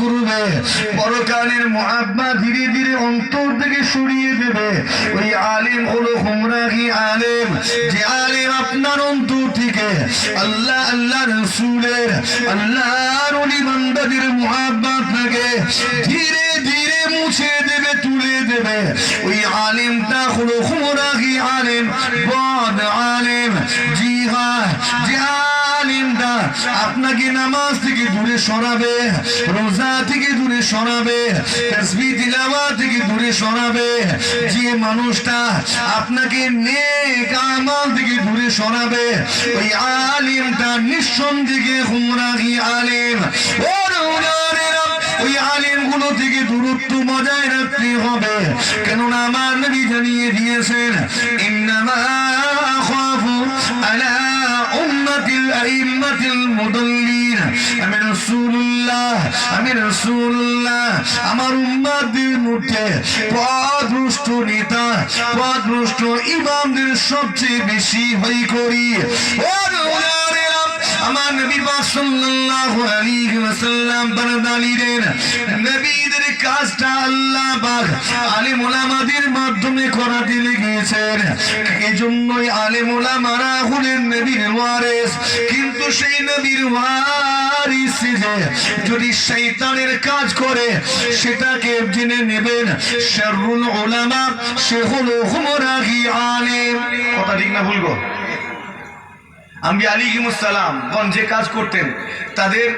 করবে। পরকালের মহাব্বা ধীরে ধীরে অন্তর থেকে সরিয়ে দেবে। ওই আলিম হলো হুমরাহি আলেম। যে আলেম আপনার অন্তর থেকে আল্লাহ আল্লাহ রসুলের, আল্লাহর অলি বান্দাদের মহাব্বাত থাকে ধীরে ধীরে মুছে দেবে, তুলে দেবে। ওই আলিমটা হলো হুমরাহি আলেম, বদ আলেম। আলিমটা আপনাকে নামাজ থেকে দূরে সরাবে, রোজা থেকে দূরে সরাবে থেকে দূরে সরাবে। যে মানুষটা আপনাকে থেকে দূরে সরাবে, ওই আলিমটা নিঃসন্দেহে আলিম। ওই আলিমগুলো থেকে দূরত্ব বজায় রাখতে হবে। কেননা আমার আমি রাসূলুল্লাহ আমি রসুল্লাহ, আমার উম্মাদের মধ্যে পথভ্রষ্ট নেতা পথভ্রষ্ট ইমামদের সবচেয়ে বেশি হই করি। ও আমার নবী পাক সাল্লাল্লাহু আলাইহি ওয়াসাল্লাম বর্ণালীদের নবীদের কাজটা আল্লাহ পাক আলেম ওলামাদের মাধ্যমে করাতে লেগেছেন এই জন্যই আলেম ওলামারা হলেন নবীর ওয়ারিস। কিন্তু সেই নবীর ওয়ারিস যে যদি শয়তানের কাজ করে, সেটাকে জেনে নেবেন। শাররুল ওলামা সে হলো হুমরাহি আলেম। কথা ঠিক না ভুলবো আমি আলী সালাম গন যে কাজ করতেন, তাদের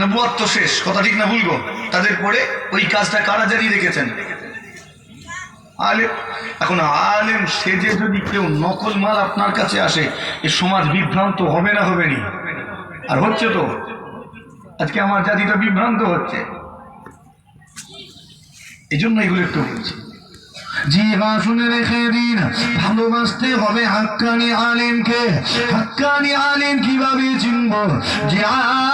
নবুয়াত তো শেষ, কথা ঠিক না ভুলবো তাদের পরে ওই কাজটা কারা জারি রেখেছেন? আলেম এখন আলেম সেজে যদি কেউ নকল মাল আপনার কাছে আসে, এ সমাজ বিভ্রান্ত হবে না, হবে নি? আর হচ্ছে তো, আজকে আমার জাতিটা বিভ্রান্ত হচ্ছে। এই জন্য এগুলো একটু বলছি। জি হ্যাঁ শুনে রেখে দিন ভালোবাসতে হবে হাক্কানি আলিমকে। হাক্কানি আলিম কীভাবে চিনব? যে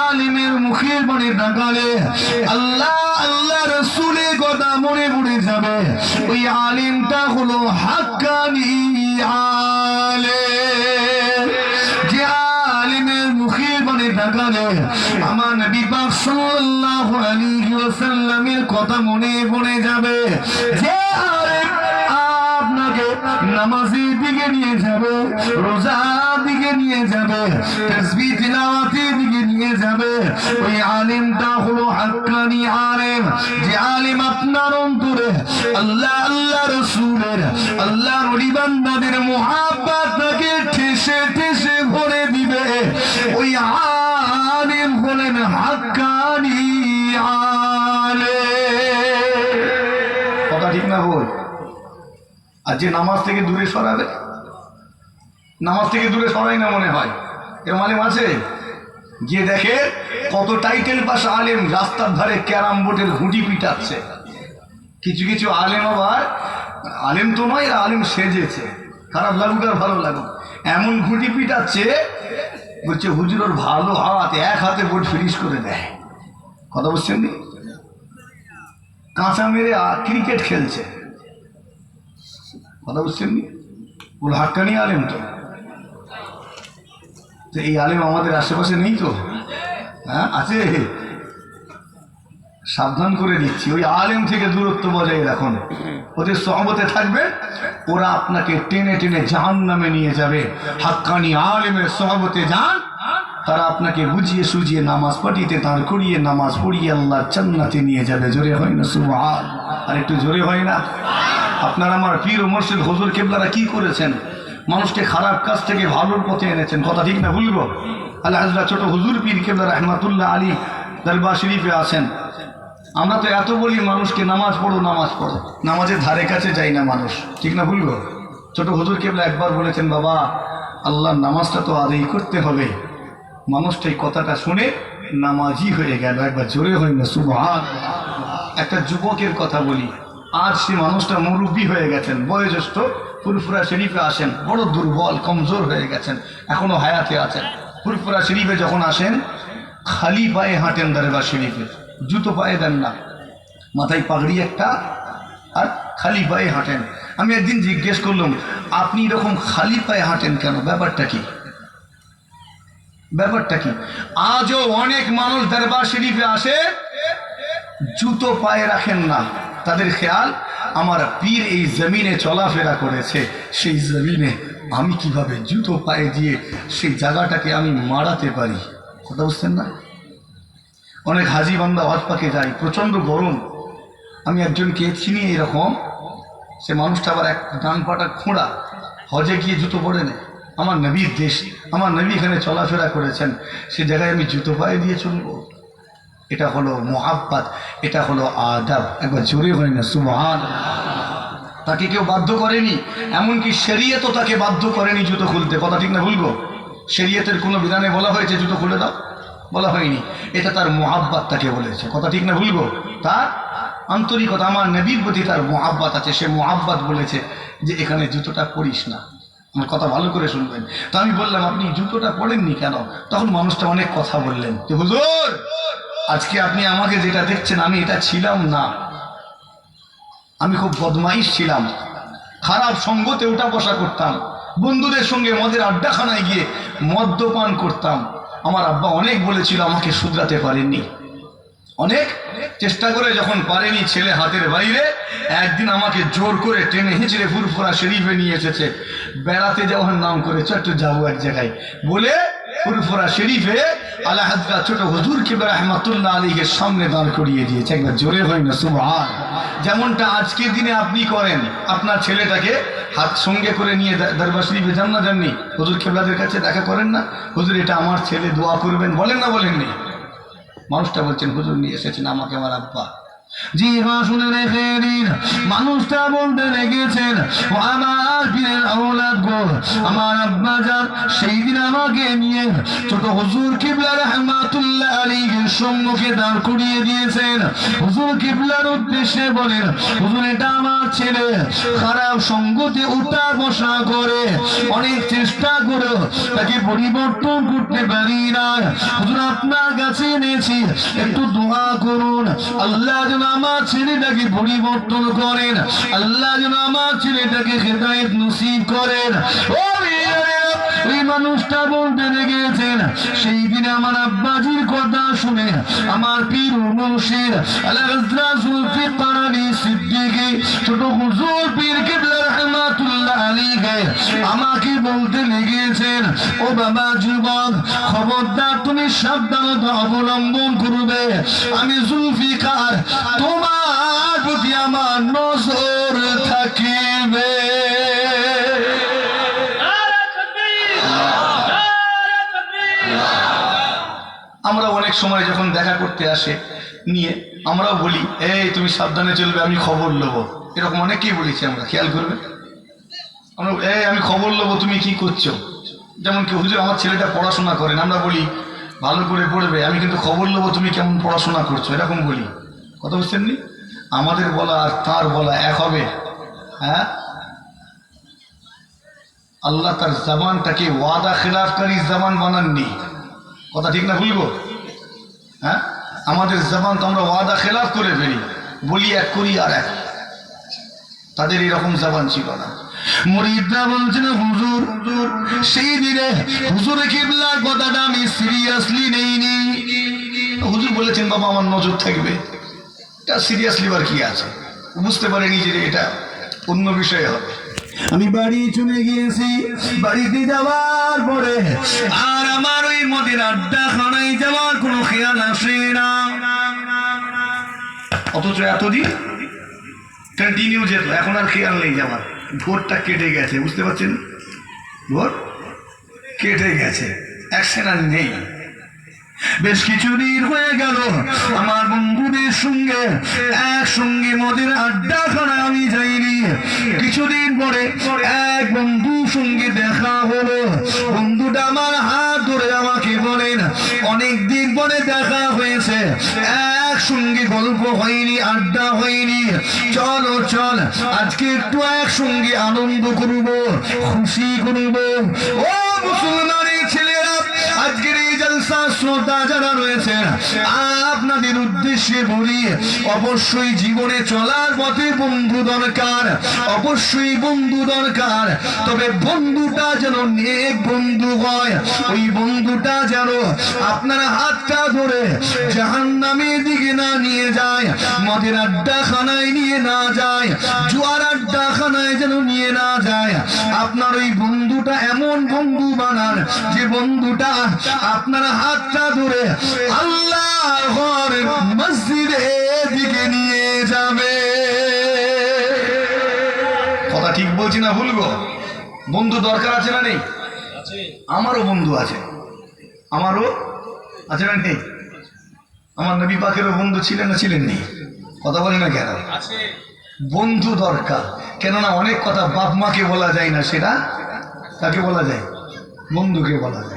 আলিমের মুখের মানে ডাকালে আল্লাহ আল্লাহ রসুলের কথা মনে পড়ে যাবে। ওই আলিমটা হলো হাক্কানি আলেম। যে আলিমের মুখের মানে ডাকালে আমার নবী সাল্লাল্লাহু আলাইহি ওয়াসাল্লামের কথা মনে পড়ে যাবে। যে আপনাকে নামাজের দিকে নিয়ে যাবে, রোজার দিকে নিয়ে যাবে, তাসবিহ তিলাওয়াতের দিকে নিয়ে যাবে। ওই আলিমটা হলো হাক্কানি আলিম। যে আলিম আপনার অন্তরে আল্লাহ আল্লাহ রসুলের, আল্লাহ নবী বান্দাদের মুহাব্বতকে ঠেসে ঠেসে ভরে দিবে। ওই আলিম আর যে নামাজ থেকে দূরে সরাবে? নামাজ থেকে দূরে সরাই না মনে হয়। এরকম আলেম আছে? গিয়ে দেখে কত টাইটেল পাস আলেম রাস্তার ধারে ক্যারাম বোর্ডের ঘুঁটি পিটাচ্ছে। কিছু কিছু আলেম আবার, আলেম তো নয় আলেম সেজেছে। খারাপ লাগুক আর ভালো লাগুক। এমন ঘুঁটি পিটাচ্ছে, বলছে হুজুরের ভালো হাত, এক হাতে বোর্ড ফিনিশ করে দেয়। কথা বলছেন কাঁচা মেরে ক্রিকেট খেলছে। কথা বুঝছেন নি ওর হাক্কানি আলেম তো তো এই আলেম আমাদের আশেপাশে নেই তো হ্যাঁ আছে সাবধান করে দিচ্ছি ওই আলেম থেকে দূরত্ব বজায় রাখুন ওদের সহমতে থাকবে ওরা আপনাকে টেনে টেনে জাহান নামে নিয়ে যাবে হাক্কানি আলেমের সহমতে যান তারা আপনাকে বুঝিয়ে সুজিয়ে নামাজ পাঠিয়ে তাঁর করিয়ে নামাজ পড়িয়ে আল্লাহ জান্নাতে নিয়ে যাবে জোরে হয় না সুবহান আর একটু জোরে হয় না আপনার আমার পীর ও মুর্শিদ হুজুর কেবলারা কি করেছেন? মানুষকে খারাপ কাজ থেকে ভালোর পথে এনেছেন। কথা ঠিক না ভুলবো আল্লাহ হাজরা ছোট হুজুর পীর কেবলা রহমাতুল্লাহ আলী দরবার শরীফে আছেন। আমরা তো এত বলি মানুষকে নামাজ পড়ো নামাজ পড়ো। নামাজের ধারে কাছে যাই না মানুষ। ঠিক না ভুলব ছোট হুজুর কেবলা একবার বলেছেন, বাবা, আল্লাহর নামাজটা তো আদায় করতে হবে। মানুষটা এই কথাটা শুনে নামাজই হয়ে গেল। একবার জোরে হয়ে না সুবহান একটা যুবকের কথা বলি। আজ সে মানুষটা মুরব্বী হয়ে গেছেন, বয়োজ্যেষ্ঠ ফুরফুরা শরীফে আসেন, বড় দুর্বল, কমজোর হয়ে গেছেন, এখনও হায়াতে আছেন। ফুরফুরা শরীফে যখন আসেন, খালি পায়ে হাঁটেন দরবার শরীফে, জুতো পায়ে দেন না, মাথায় পাগড়ি একটা, আর খালি পায়ে হাঁটেন। আমি একদিন জিজ্ঞেস করলাম, আপনি এরকম খালি পায়ে হাঁটেন কেন? ব্যাপারটা কি? ব্যাপারটা কি? আজও অনেক মানুষ দরবার শরীফে আসে, জুতো পায়ে রাখেন না। তাদের খেয়াল, আমার পীর এই জমিনে চলাফেরা করেছে, সেই জমিনে আমি কীভাবে জুতো পায়ে দিয়ে সেই জায়গাটাকে আমি মারাতে পারি? কথা বুঝছেন না? অনেক হাজি বান্দা হজ পাকে যাই প্রচণ্ড গরম। আমি একজনকে চিনি এরকম, সে মানুষটা আবার এক ডান পাটা খোঁড়া, হজে গিয়ে জুতো পরে নেয়। আমার নবীর দেশ, আমার নবী এখানে চলাফেরা করেছেন, সে জায়গায় আমি জুতো পায়ে দিয়ে চলবো। এটা হলো মোহাব্বাত, এটা হলো আদাব। একবার জোরে হয় না, সুবহান। তাকে কেউ বাধ্য করেনি, এমনকি শরিয়তও তাকে বাধ্য করেনি জুতো খুলতে। কথা ঠিক না ভুলবো শরিয়তের কোনো বিধানে বলা হয়েছে জুতো খুলে দাও? বলা হয়নি। এটা তার মোহাব্বাত তাকে বলেছে। কথা ঠিক না ভুলবো তার আন্তরিকতা, আমার নবীর প্রতি তার মোহাব্বাত আছে। সে মোহাব্বাত বলেছে যে এখানে জুতোটা পরিস না। আমার কথা ভালো করে শুনবেন। তো আমি বললাম, আপনি জুতোটা পড়েননি কেন? তখন মানুষটা অনেক কথা বললেন। যে হুজুর? আজকে আপনি আমাকে যেটা দেখছেন, আমি এটা ছিলাম না। আমি খুব বদমাইশ ছিলাম। খারাপ সঙ্গতে ওটা বসা করতাম। বন্ধুদের সঙ্গে মদের আড্ডাখানায় গিয়ে মদ্যপান করতাম। আমার আব্বা অনেক বলেছিল আমাকে শুধরাতে পারেননি। অনেক চেষ্টা করে যখন পারেনি ছেলে হাতের বাইরে, একদিন আমাকে জোর করে টেনে হিঁচড়ে ফুরফুরা শরীফে নিয়ে এসেছে। বেড়াতে যাওয়ার নাম করেছে, একটু যাব এক জায়গায়। বলে ফুরফুরা শরীফে আল্লাহ হাজরা ছোট হুজুর কিবর রহমাতুল্লাহ আলীকে সামনে দাঁড় করিয়ে দিয়েছে। একবার জোরে হয় না, সুবহান। যেমনটা আজকের দিনে আপনি করেন, আপনার ছেলেটাকে হাত সঙ্গে করে নিয়ে দরবার শরীফে যান না যাননি? হুজুর কেবলাদের কাছে দেখা করেন না? হুজুর, এটা আমার ছেলে, দোয়া করবেন, বলেন না বলেননি? মানুষটা বলছেন, হুজুর, নিয়ে এসেছেন আমাকে আমার আব্বা। মানুষটা বলতে আমার গো, আমার সেই দিন আমাকে নিয়ে ছোট রহমাতুল্লাহ সম্মুখে দাঁড় করিয়ে দিয়েছেন। কিবলার উদ্দেশ্যে বলেন এটা আমার ছেলে। খারাপ সঙ্গতে উঠা বসা করে। অনেক চেষ্টা করে, তাকে পরিবর্তন করতে পারি না হুজুর, আপনার কাছে এনেছি। একটু দোয়া করুন। আল্লাহ যেন আমার ছেলেটাকে পরিবর্তন করেন। আল্লাহ যেন আমার ছেলেটাকে হেদায়ত নসিব করেন। মানুষটা বলতে সেই দিনে আমার আব্বাজির কথা শুনে আমার পীর মুর্শিদ আলী ছোট হুজুর পীর কিবলা আমাকে বলতে লেগেছেন ও বাবা যুবক, খবরদার তুমি সাবধানতা অবলম্বন করবে। আমি জুলফিকার, তোমার প্রতি আমার নজর থাকিবে। আমরা অনেক সময় যখন দেখা করতে আসে নিয়ে, আমরাও বলি, এই তুমি সাবধানে চলবে, আমি খবর নেব। এরকম অনেকেই বলেছি, আমরা খেয়াল করবে আমরা আমি খবর নেব তুমি কি করছ? যেমন কি, হুজুর, আমার ছেলেটা পড়াশোনা করেন আমরা বলি, ভালো করে পড়বে, আমি কিন্তু খবর নেব তুমি কেমন পড়াশোনা করছ? এরকম বলি। কথা বুঝছেন নি? আমাদের বলা আর তার বলা এক হবে। হ্যাঁ? আল্লাহ তার জামানটাকে ওয়াদা খেলাফকারী জামান বানাননি। কথা ঠিক না ভুলবো? হ্যাঁ? আমাদের জবান তো আমরা ওয়াদা খেলাফ করে ফেলি। বলি এক করি আর এক। তাদের এরকম জবান ছিল না। মুরিদরা বলছেন, হুজুর, সেই দিনে হুজুর কিবলার কথাটা আমি সিরিয়াসলি নেইনি। হুজুর বলেছেন, বাবা, আমার নজর থাকবে। এটা সিরিয়াসলি আর কি আছে? বুঝতে পারেনি যে এটা অন্য বিষয় হবে। আমি বাড়ি চলে গিয়েছি, বাড়িতে যাওয়ার পরে আর আমার ওই মদের আড্ডা খানায় যাওয়ার কোনো খেয়াল আসে না। অথচ এতদিন কন্টিনিউ যেত, এখন আর খেয়াল নেই যাওয়ার ভোরটা কেটে গেছে, বুঝতে পারছেন? ভোর কেটে গেছে আর নেই। বেশ কিছুদিন হয়ে গেল, আমার বন্ধুদের সঙ্গে একসঙ্গে মদের আড্ডা খানা আমি যাইনি। কিছুদিন পরে এক বন্ধুর সঙ্গে দেখা হলো। বন্ধুটা আমার হাত ধরে আমাকে বলেন, অনেক দিন পরে দেখা হয়েছে। একসঙ্গে গল্প হয়নি, আড্ডা হয়নি। চলো চল, আজকে একটু একসঙ্গে আনন্দ করব, খুশি করব। ও মুসলমানের ছেলেরা, আজকের শ্রোতা রয়েছেন আপনাদের উদ্দেশ্যে বলি, অবশ্যই জীবনে চলার পথে বন্ধু দরকার, অবশ্যই বন্ধু দরকার। তবে বন্ধুটা যেন নেক বন্ধু হয়, ওই বন্ধুটা যেন আপনার হাতটা ধরে জাহান নামের দিকে না নিয়ে যায়, মদের আড্ডাখানায় নিয়ে না যায়, জুয়ার আড্ডাখানায় যেন নিয়ে না যায়। আপনার ওই বন্ধুটা এমন বন্ধু বানান, যে বন্ধুটা আপনার হাতটা ধরে আল্লাহ মসজিদে দিকে নিয়ে যাবে। কথা ঠিক বলছি না ভুলবো বন্ধু দরকার আছে না নেই? আমারও বন্ধু আছে। আমারও আছে না নেই? আমার নবী পাকেরও বন্ধু ছিলেন না ছিলেন নেই? কথা বলে না কেন? বন্ধু দরকার। কেননা অনেক কথা বাপ মাকে বলা যায় না সেটা তাকে বলা যায়? বন্ধুকে বলা যায়।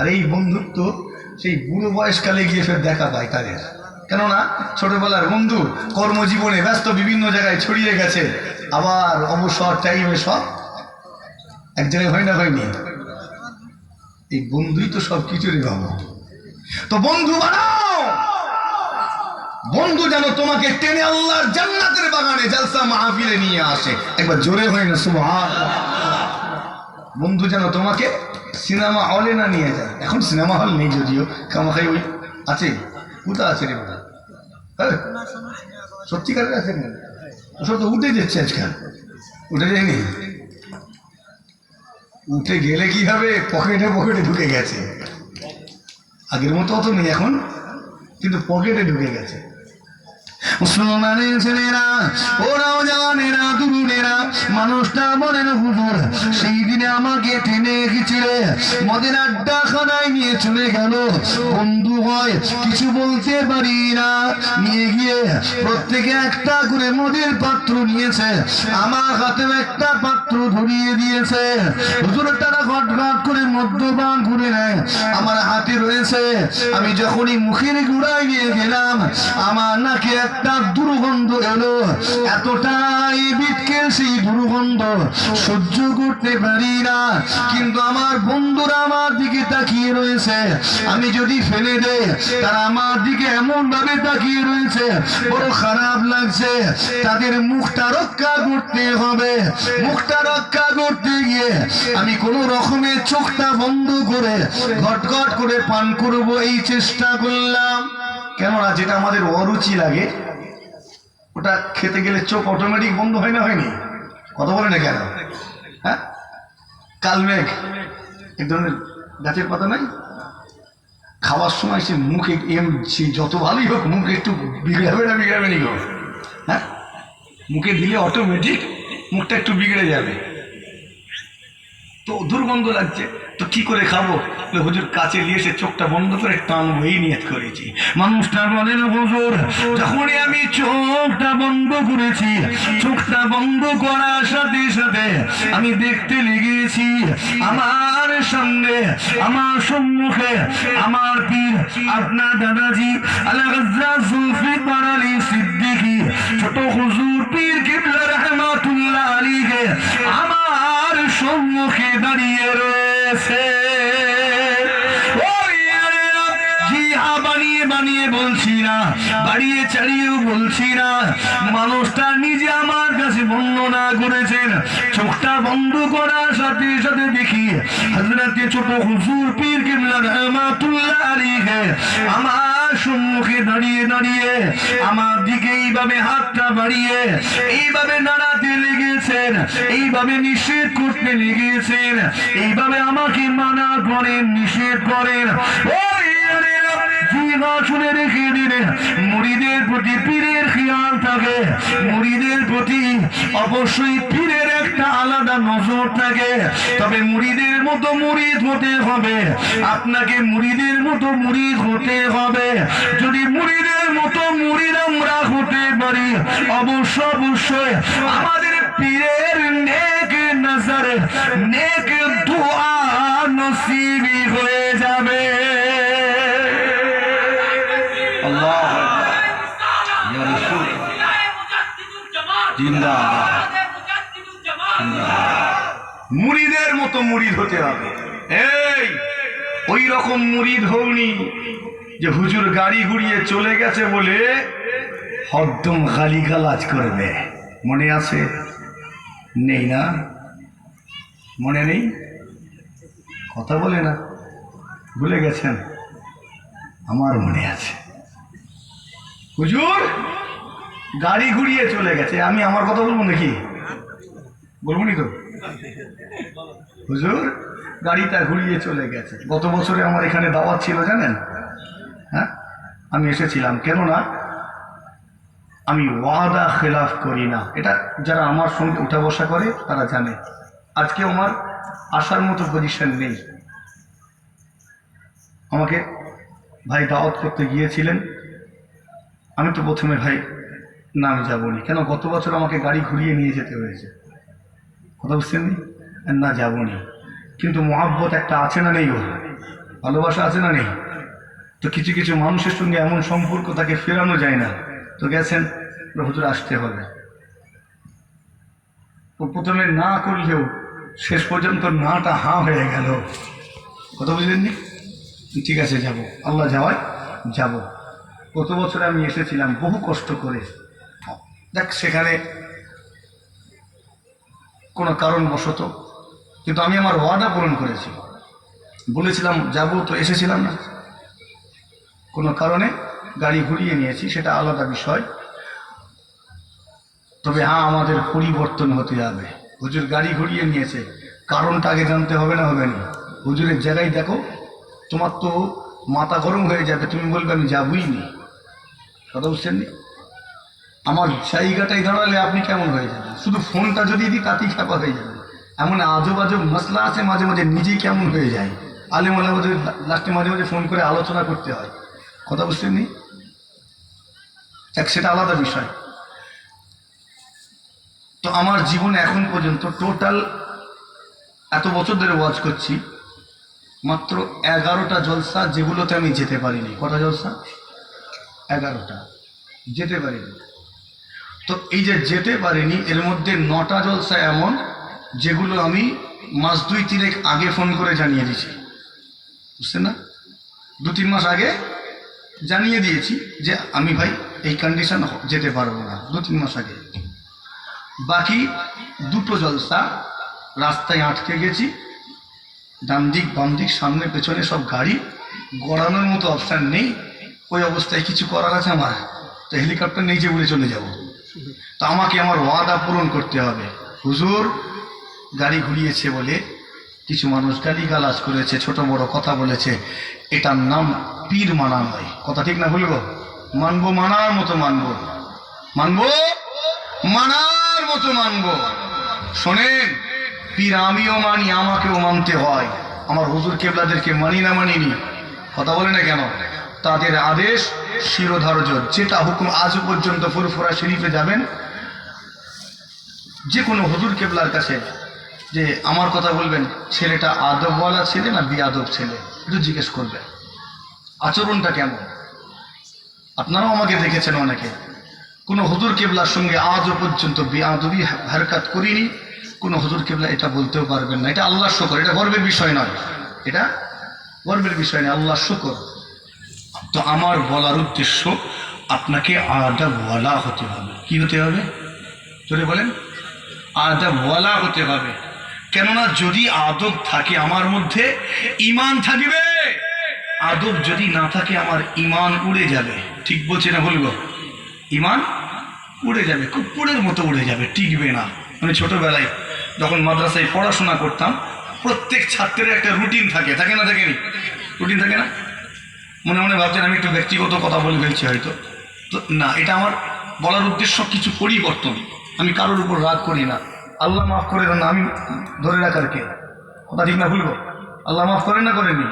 আর এই বন্ধুত্ব সেই বুড়ো বয়সকালে গিয়ে ফের দেখা পায় তাদের। কেননা ছোটবেলার বন্ধু কর্মজীবনে ব্যস্ত বিভিন্ন জায়গায় ছড়িয়ে গেছে, আবার অবসর টাইমে সব এক জায়গায় হয় না হয়নি এই বন্ধুই তো সব কিছুরই বাবু তো বন্ধু বানাও! বন্ধু যেন তোমাকে টেনে আল্লাহর জান্নাতের বাগানে জালসা মাহফিলে নিয়ে আসে। একবার জোরে হয় না, সুবহান। বন্ধু যেন তোমাকে সিনেমা হলে না নিয়ে যায়? এখন সিনেমা হল নেই যদিও। কামাখাই ওই আছে। কোথা আছে রে ওটা হ্যাঁ? সত্যিকারের আছে না ওসব তো উঠে যাচ্ছে আজকাল। উঠে যায়নি? উঠে গেলে কি হবে? পকেটে পকেটে ঢুকে গেছে। আগের মতো অত নেই এখন, কিন্তু পকেটে ঢুকে গেছে। প্রত্যেকে একটা করে মদের পাত্র নিয়েছে, আমার হাতে একটা পাত্র ধরিয়ে দিয়েছে। তারা ঘট ঘট করে মদ্যপান করে নেয়। আমার হাতে রয়েছে, আমি যখনই মুখের গুড়ায় নিয়ে গেলাম, আমার নাকে একটা দুর্গন্ধ এলো। এতটাই বিটকেল সেই দুর্গন্ধ সহ্য করতে পারি না। কিন্তু আমার বন্ধুরা আমার দিকে তাকিয়ে রয়েছে। আমি যদি ফেলে দেই, তারা আমার দিকে এমন ভাবে তাকিয়ে রয়েছে। বড় খারাপ লাগছে। তাদের মুখটা রক্ষা করতে হবে। মুখটা রক্ষা করতে গিয়ে আমি কোন রকমের চোখটা বন্ধ করে ঘট ঘট করে পান করব, এই চেষ্টা করলাম। কেননা যেটা আমাদের অরুচি লাগে, ওটা খেতে গেলে চোখ অটোমেটিক বন্ধ হয় না হয়নি? কথা বলে না কেন? হ্যাঁ? কালমেঘ এক ধরনের গাছের পাতা নাই? খাওয়ার সময় সে মুখে এম, সে যত ভালোই হোক মুখ একটু বিগড়াবে না, বিগড়াবে নি হ্যাঁ? মুখে দিলে অটোমেটিক মুখটা একটু বিগড়ে যাবে। তো দুর্গন্ধ লাগছে। তো কি করে খাব? হুজুর, কাছে নিয়ে এসে চোখটা বন্ধ করে টানবো, এই নিয়ত করেছি। মানুষটা বলেন হুজুর, যখনই আমি চোখটা বন্ধ করেছি, চোখটা বন্ধ করার সাথে সাথে আমি দেখতে লেগেছি, আমার সামনে আমার সম্মুখে, আমার পীর আপনার দাদাজি আল্লাহ জুলফিকার আলী সিদ্দিকী, ছোট হুজুর পীর কিবলা রহমাতুল্লাহ চাড়িয়েও বলছি না। মানুষটা নিজে আমার কাছে বর্ণনা করেছেন। চোখটা বন্ধ করার সাথে সাথে দেখি হজরতে ছোট হুজুর পীর কিবলা আমার সম্মুখে দাঁড়িয়ে দাঁড়িয়ে আমার দিকে এইভাবে হাতটা বাড়িয়ে এইভাবে নাড়াতে লেগেছেন, এইভাবে নিষেধ করতে লেগেছেন, এইভাবে আমাকে মানা করেন নিষেধ করেন। ওই আপনাকে মুড়িদের মতো মুড়িদ হতে হবে। যদি মুড়িদের মতো মুড়িদ আমরা হতে পারি, অবশ্য অবশ্যই আমাদের পীরের নেক নজর, নেক দোয়া নসিবি হয়ে যাবে মুড়িদের মতো মুড়িদ হতে হবে। এই, ওই রকম মুড়িদ হওনি যে হুজুর গাড়ি ঘুরিয়ে চলে গেছে বলে হদ্দম গালি গালাজ করবে। মনে আছে? নেই না? মনে নেই? কথা বলে না। ভুলে গেছেন? আমার মনে আছে। হুজুর! গাড়ি ঘুরিয়ে চলে গেছে। আমি আমার কথা বলব নাকি? বলব নি তো? হুজুর, গাড়িটা ঘুরিয়ে চলে গেছে। গত বছরে আমার এখানে দাওয়াত ছিল, জানেন? হ্যাঁ? আমি এসেছিলাম। কেননা, আমি ওয়াদা খেলাফ করি না। এটা যারা আমার সঙ্গে উঠা বসা করে, তারা জানে। আজকে আমার আসার মতো পজিশন নেই। আমাকে ভাই দাওয়াত করতে গিয়েছিলেন। আমি তো প্রথমে ভাই না, আমি যাব নি। কেন? গত বছর আমাকে গাড়ি ঘুরিয়ে নিয়ে যেতে হয়েছে। কথা বুঝছেন না? যাব নি। কিন্তু মহাব্বত একটা আছে না নেই গো ভালোবাসা আছে না নেই? তো কিছু কিছু মানুষের সঙ্গে এমন সম্পর্ক তাকে ফেরানো যায় না। তো গেছেন হুজুর আসতে হবে। ও প্রথমে না করলেও শেষ পর্যন্ত নাটা হাঁ হয়ে গেল। কথা বুঝলেননি ঠিক আছে, যাব। আল্লাহ যাওয়ায় যাব। গত বছর আমি এসেছিলাম বহু কষ্ট করে। দেখ, সেখানে কোনো কারণবশত, কিন্তু আমি আমার ওয়াদা পূরণ করেছি। বলেছিলাম, যাব তো এসেছিলাম না। কোনো কারণে গাড়ি ঘুরিয়ে নিয়েছি, সেটা আলাদা বিষয়। তবে হ্যাঁ আমাদের পরিবর্তন হতে হবে। হুজুর গাড়ি ঘুরিয়ে নিয়েছে, কারণটা আগে জানতে হবে না হবে না। হুজুরের জায়গায় দেখো, তোমার তো মাথা গরম হয়ে যাবে, তুমি বলবে আমি যাবই নি। কথা বুঝছেন নি? আমার জায়গাটাই দাঁড়ালে আপনি কেমন হয়ে যাবেন? শুধু ফোনটা যদি দিই, তাতেই খাপা হয়ে যাবে। এমন আজব আজব মশলা আছে, মাঝে মাঝে নিজেই কেমন হয়ে যায়। আলে মাঝে মাঝে লাস্টে মাঝে মাঝে ফোন করে আলোচনা করতে হয়। কথা বুঝছেন নি? এক, সেটা আলাদা বিষয়। তো আমার জীবনে এখন পর্যন্ত টোটাল এত বছর ধরে ওয়াজ করছি, মাত্র এগারোটা জলসা যেগুলোতে আমি যেতে পারিনি। কটা জলসা? এগারোটা। যেতে পারিনি। তো এই যে যেতে পারিনি, এর মধ্যে নটা জলসা এমন, যেগুলো আমি মাস দুই তিনেক আগে ফোন করে জানিয়ে দিয়েছি। বুঝছেন না? দু তিন মাস আগে জানিয়ে দিয়েছি যে আমি ভাই এই কন্ডিশন যেতে পারব না, দু তিন মাস আগে। বাকি দুটো জলসা রাস্তায় আটকে গেছি, ডান দিক, বাম দিক, সামনে, পেছনে সব গাড়ি, গড়ানোর মতো অপশান নেই, ওই অবস্থায় কিছু করার আছে আমার, তো হেলিকপ্টার নিচে উড়ে চলে যাব। তো আমাকে আমার ওয়াদা পূরণ করতে হবে। হুজুর, গাড়ি ঘুরিয়েছে বলে কিছু মানুষ গালি গালাজ করেছে, ছোট বড় কথা বলেছে। এটার নাম পীর মানা নয়। কথা ঠিক না ভুলবো মানবো মানার মতো মানবো। মানবো মানার মতো মানবো। শোনেন, পীর আমিও মানি, আমাকেও মানতে হয়। আমার হুজুর কেবলাদেরকে মানি না মানিনি। কথা বলে না কেন? তাদের আদেশ, শিরোধার্য, যেটা হুকুম আজ পর্যন্ত ফুরফুরা শরীফে যাবেন। যে কোনো হুজুর কেবলার কাছে যে, আমার কথা বলবেন, ছেলেটা আদবওয়ালা ছেলে না বিয়াদব ছেলে? একটু জিজ্ঞেস করবেন। আচরণটা কেমন? আপনারাও আমাকে দেখেছেন অনেকে। কোনো হুজুর কেবলার সঙ্গে আজও পর্যন্ত বেআবি হারকাত করিনি। কোনো হুজুর কেবলা এটা বলতেও পারবেন না। এটা আল্লাহর শকর। এটা গর্বের বিষয় নয়। এটা গর্বের বিষয় নয়। আল্লাহর শকর। তো আমার বলার উদ্দেশ্য আপনাকে আদাবওয়ালা হতে হবে। কি হতে হবে? জোরে বলেন। আদাবওয়ালা হতে হবে। কেননা যদি আদব থাকে আমার মধ্যে ইমান থাকবে। আদব যদি না থাকে, আমার ইমান উড়ে যাবে। ঠিক বলছে না বলব ইমান উড়ে যাবে, কুকুরের মতো উড়ে যাবে, টিকবে না। আমি ছোটবেলায় যখন মাদ্রাসায় পড়াশোনা করতাম, প্রত্যেক ছাত্রের একটা রুটিন থাকে থাকে না থাকেনি রুটিন থাকে না? মনে মনে ভাবছেন, আমি একটু ব্যক্তিগত কথা বলে ফেলছি হয়তো। তো না, এটা আমার বলার উদ্দেশ্য কিছু পরিবর্তন। আমি কারোর উপর রাগ করি না। আল্লাহ মাফ করে দেন না আমি ধরে রাখার কে? কথা ঠিক না ভুলবো আল্লাহ মাফ করে না করেননি?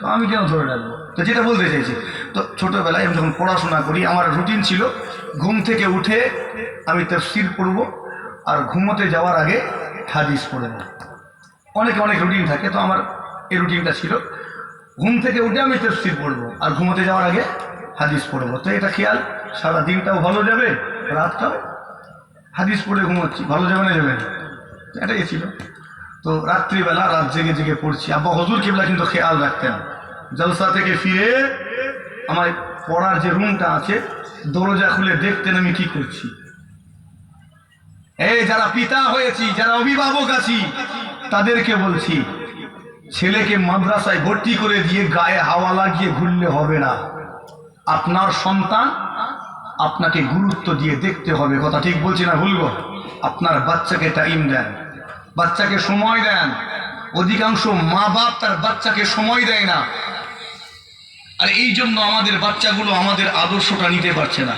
তো আমি কেন ধরে রাখব? তো যেটা বলতে চাইছি, তো ছোটোবেলায় আমি যখন পড়াশোনা করি, আমার রুটিন ছিল ঘুম থেকে উঠে আমি তার তফসির পড়ব আর ঘুমোতে যাওয়ার আগে হাদিস পড়ে নেব। অনেকে অনেক রুটিন থাকে, তো আমার এই রুটিনটা ছিল। ঘুম থেকে উঠে আমি তফসির পড়ব। আর ঘুমোতে যাওয়ার আগে হাদিস পড়ব। তো এটা খেয়াল, সারা দিনটাও ভালো যাবে, রাতটাও হাদিস পড়ে ঘুমোচ্ছি, ভালো যাবে না যাবে না। এটাই ছিল। তো রাত্রিবেলা রাত জেগে জেগে পড়ছি। আব্বা হজুর কেবলা কিন্তু খেয়াল রাখতেন। জলসা থেকে ফিরে আমার পড়ার যে রুমটা আছে, দরজা খুলে দেখতেন আমি কি করছি। এই যারা পিতা হয়েছি, যারা অভিভাবক আছি, তাদেরকে বলছি ছেলেকে মাদ্রাসায় ভর্তি করে দিয়ে গায়ে হাওয়া লাগিয়ে ঘুরলে হবে না। আপনার সন্তান আপনাকে গুরুত্ব দিয়ে দেখতে হবে। কথা ঠিক বলছি না ভুলব আপনার বাচ্চাকে টাইম দেন। বাচ্চাকে সময় দেন। অধিকাংশ মা বাপ তার বাচ্চাকে সময় দেয় না। আর এই জন্য আমাদের বাচ্চাগুলো আমাদের আদর্শটা নিতে পারছে না।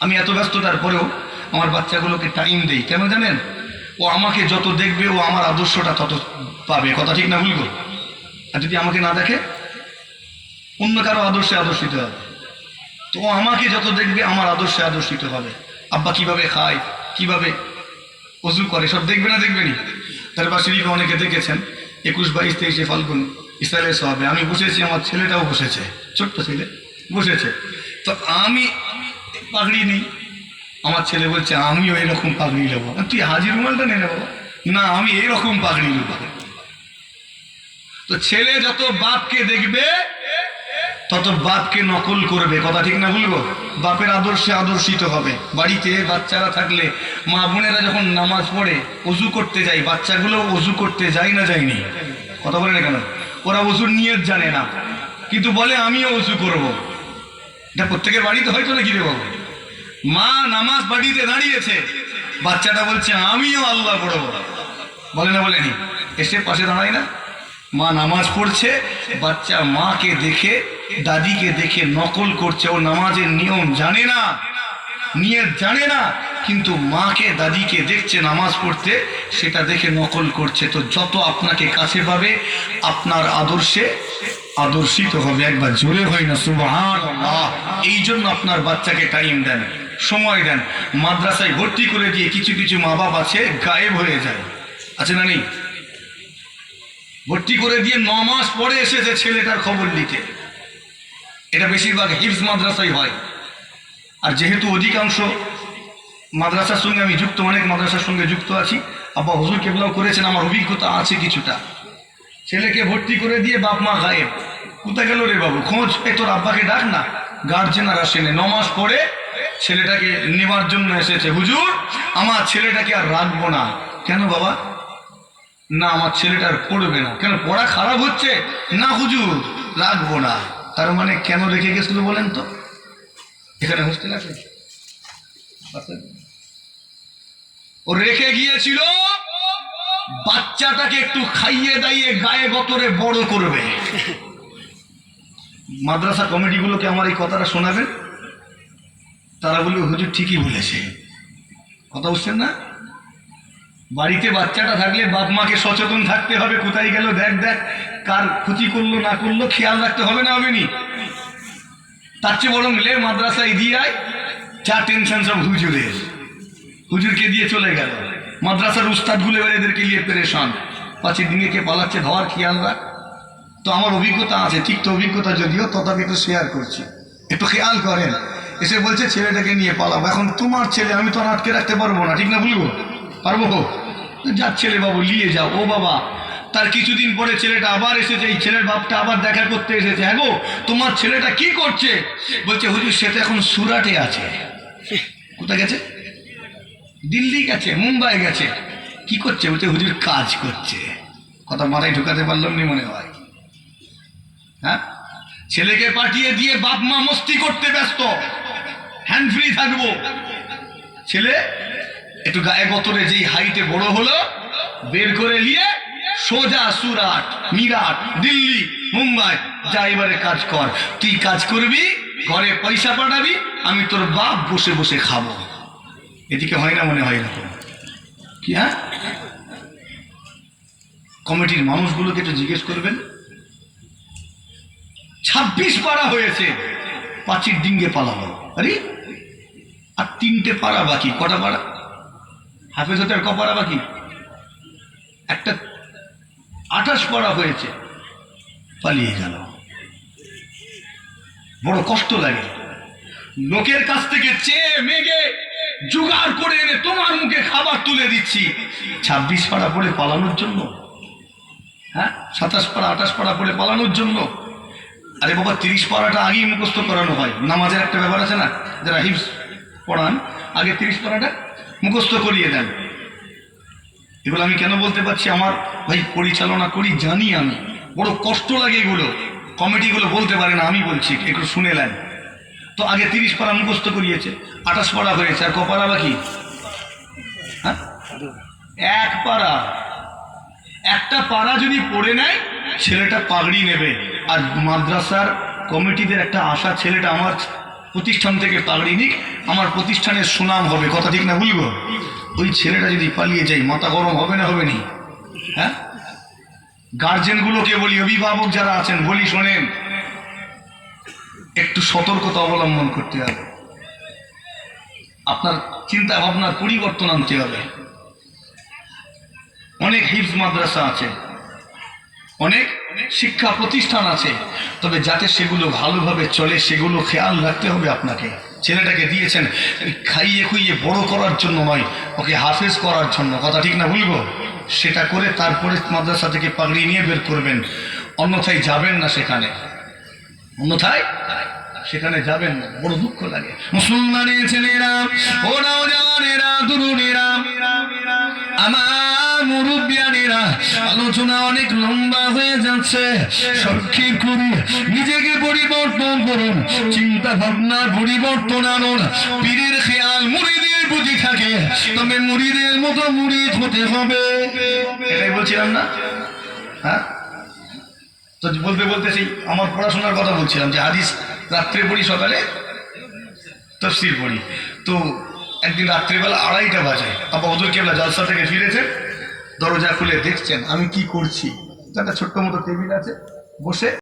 আমি এত ব্যস্ততার পরেও আমার বাচ্চাগুলোকে টাইম দেই। কেন জানেন? ও আমাকে যত দেখবে ও আমার আদর্শটা তত পাবে কথা ঠিক না ভুলবো আর যদি আমাকে না দেখে, অন্য কারও আদর্শে আদর্শিত হবে। তো আমাকে যত দেখবে, আমার আদর্শে আদর্শিত হবে। আব্বা কীভাবে খায়, কীভাবে অজু করে, সব দেখবে না দেখবেনি তার বা শরীফে অনেকে দেখেছেন, একুশ বাইশ তেইশে ফাল্গুন, ইসরায়েলের সবে আমি বসেছি, আমার ছেলেটাও বসেছে, ছোট্ট ছেলে, বসেছে। তো আমি পাগড়ি নেই। আমার ছেলে বলছে, আমিও এরকম পাগড়ি নেব। তুই হাজির রুমালটা নিয়ে নেব না, আমি এরকম পাগড়ি নেব। তো ছেলে যত বাপকে দেখবে, তত বাপকে নকল করবে। কথা ঠিক না বলব বাপের আদর্শে আদর্শিত হবে। বাড়িতে বাচ্চারা থাকলে মা বোনেরা যখন নামাজ পড়ে অজু করতে যায়, বাচ্চাগুলো অজু করতে যায় না যায়নি? কথা বলে না কেন? ওরা অজুর নিয়ত জানে না। কিন্তু বলে, আমিও অজু করব। এটা প্রত্যেকের বাড়িতে হয়তো নাকি রে বাবু? মা নামাজ বাড়িতে দাঁড়িয়েছে। বাচ্চাটা বলছে, আমিও আল্লাহ পড়ব। বলে না বলেনি এসে পাশে দাঁড়ায় না? মা নামাজ পড়ছে, বাচ্চা মাকে দেখে, দাদিকে দেখে নকল করছে, ও নামাজের নিয়ম জানে না, নিয়ত জানে না, কিন্তু মাকে, দাদিকে দেখছে নামাজ পড়তে, সেটা দেখে নকল করছে। তো যত আপনাকে কাছে পাবে, আপনার আদর্শে আদর্শিত হবে, একবার জোরে হয় না, সুবহানাল্লাহ। এই জন্য আপনার বাচ্চাকে টাইম দেন, সময় দেন। মাদ্রাসায় ভর্তি করে দিয়ে কিছু কিছু মা বাপ আছে, গায়েব হয়ে যায়। আছে না নেই? ভর্তি করে দিয়ে ন মাস পরে এসেছে ছেলেটার খবর নিতে এটা বেশিরভাগ হিফজ মাদ্রাসায় হয়। আর যেহেতু অধিকাংশ মাদ্রাসার সঙ্গে আমি যুক্ত, অনেক মাদ্রাসার সঙ্গে যুক্ত আছি, আব্বা হুজুর কেবলাও করেছেন, আমার অভিজ্ঞতা আছে কিছুটা। ছেলেকে ভর্তি করে দিয়ে বাপ মা গায়েব। কোথায় গেল রে বাবু? খোঁজ, এ তোর আব্বাকে ডাক না? গার্জেন আর আসেনি। ন মাস পরে ছেলেটাকে নেবার জন্য এসেছে। হুজুর, আমার ছেলেটাকে আর রাখব না। কেন বাবা? না, আমার ছেলেটা আর পড়বে না। কেন, পড়া খারাপ হচ্ছে? না, হুজুর, রাখব না। তার মানে কেন রেখে গেছিল বলেন তো? এখানে হোস্টেল আছে? ও রেখে গিয়েছিল, বাচ্চাটাকে একটু খাইয়ে দাইয়ে গায়ে গতরে বড় করবে। মাদ্রাসা কমিটিগুলোকে আমার এই কথাটা শোনাবেন? তারা বলবে, হুজুর ঠিকই বলেছে। কথা বুঝছেন না? বাড়িতে বাচ্চাটা থাকলে বাপ মাকে সচেতন থাকতে হবে, কোথায় গেল, দেখ দেখ, কার ক্ষতি করল, না করল, খেয়াল রাখতে হবে না হবে তার চেয়ে বরং লে মাদ্রাসায় দিয়ে আয়, যা টেনশন সব হুজুরের। হুজুরকে দিয়ে চলে গেল। মাদ্রাসার উস্তাদগুলো এবার এদেরকে নিয়ে পেরেশান। পাঁচের দিনে কে পালাচ্ছে ধোয়ার খেয়াল রাখ। তো আমার অভিজ্ঞতা আছে, ঠিক তো অভিজ্ঞতা যদিও, তথাপি একটু শেয়ার করছি। একটু খেয়াল করেন। এসে বলছে, ছেলেটাকে নিয়ে পালাবো। এখন তোমার ছেলে, আমি তো আটকে রাখতে পারব না, ঠিক না বলব পারব? যা ছেলে বাবু, নিয়ে যাও। ও বাবা, তার কিছুদিন পরে ছেলেটা আবার এসেছে, এই ছেলের বাপটা আবার দেখা করতে এসেছে। হ্যাঁ গো, তোমার ছেলেটা কি করছে? বলছে, হুজুর সেটা এখন সুরাটে আছে। কোথায় গেছে? দিল্লি গেছে, মুম্বাই গেছে। কি করছে? বলছে, হুজুর, কাজ করছে। কথা মাথায় ঢুকাতে পারলাম নি, মনে হয়। হ্যাঁ? ছেলেকে পাঠিয়ে দিয়ে বাপ মা মস্তি করতে ব্যস্ত। হ্যান্ড ফ্রি থাকব। ছেলে একটু গায়ে গতরে যেই হাইটে বড় হলো, বের করে নিয়ে সোজা সুরাট, মিরাট, দিল্লি, মুম্বাই, যা এবারে কাজ কর। তুই কাজ করবি, ঘরে পয়সা পাঠাবি, আমি তোর বাপ বসে বসে খাব। এদিকে হয় না মনে হয় না কি হ্যাঁ? কমিটির মানুষগুলোকে একটু জিজ্ঞেস করবেন। ছাব্বিশ পাড়া হয়েছে, পাঁচির ডিঙ্গে পালাবো আরে, আর তিনটে পাড়া বাকি, কটা পাড়া? হাফেজ হতে আর ক? পাড়া বাকি একটা আঠাশ পড়া হয়েছে। পালিয়ে গেল। বড় কষ্ট লাগে। লোকের কাছ থেকে চেয়ে মেগে জোগাড় করে এনে তোমার মুখে খাবার তুলে দিচ্ছি। ছাব্বিশ পাড়া পড়ে পালানোর জন্য। হ্যাঁ? সাতাশ পাড়া, আঠাশ পাড়া পড়ে পালানোর জন্য। আরে বাবা, তিরিশ পাড়াটা আগেই মুখস্থ করানো হয়। নামাজের একটা ব্যাপার আছে না? যারা হিপস পড়ান, আগে তিরিশ পাড়াটা মুখস্থ করিয়ে দেন। এগুলো আমি কেন বলতে পারছি? আমার ভাই পরিচালনা করি, জানি আমি। বড় কষ্ট লাগে এগুলো। কমিটিগুলো বলতে পারে না, আমি বলছি। একটু শুনে নেন। তো আগে তিরিশ পাড়া মুখস্থ করিয়েছে, আঠাশ পাড়া হয়েছে, আর কপারা বাকি? হ্যাঁ? এক পাড়া। একটা পারা যদি পড়ে নেয়, ছেলেটা পাগড়ি নেবে। আর মাদ্রাসার কমিটিদের একটা আশা, ছেলেটা আমার প্রতিষ্ঠান থেকে পাগড়ি নিক, আমার প্রতিষ্ঠানের সুনাম হবে। কথা ঠিক না ভুলবো ওই ছেলেটা যদি পালিয়ে যায়, মাথা গরম হবে না হবে নি? হ্যাঁ? গার্জেনগুলোকে বলি, অভিভাবক যারা আছেন, বলি শোনেন, একটু সতর্কতা অবলম্বন করতে হবে। আপনার চিন্তা ভাবনার পরিবর্তন আনতে হবে। অনেক হিফজ মাদ্রাসা আছে। অনেক শিক্ষা প্রতিষ্ঠান আছে, তবে যাতে সেগুলো ভালোভাবে চলে, সেগুলো খেয়াল রাখতে হবে আপনাকে। ছেলেটাকে দিয়েছেন খাইয়ে খুইয়ে বড় করার জন্য নয়, ওকে হাফেজ করার জন্য। কথা ঠিক না বলব সেটা করে তারপরে মাদ্রাসা থেকে পাগড়ি নিয়ে বের করবেন। অন্যথায় যাবেন না সেখানে। অন্যথায় সেখানে যাবেন না। বড় দুঃখ লাগে। মুসলমানের ছেলেরা ও নওজওয়ানেরা তরুণেরা, আমার মুরব্বিয়ানেরা, আলোচনা অনেক লম্বা হয়ে যাচ্ছে। সংক্ষেপ করি, নিজেকে পরিবর্তন করুন। চিন্তা পরিবর্তন আনুন। পীরের খেয়াল মুড়িদের বুঝি থাকে। তবে মুড়িদের মতো মুড়িদ হতে হবে। এটাই বলছিলাম না? হ্যাঁ? তো বলতে বলতে সেই, আমার পড়াশোনার কথা বলছিলাম যে হাদিস রাত্রে পড়ি সকালে, তফসির পড়ি। তো একদিন রাত্রিবেলা আড়াইটা বাজে। আবার ওদের কেবলা জলসা থেকে ফিরেছে দরজা খুলে দেখছেন, আমি কি করছি? একটা ছোট্ট মতো টেবিল আছে, বসে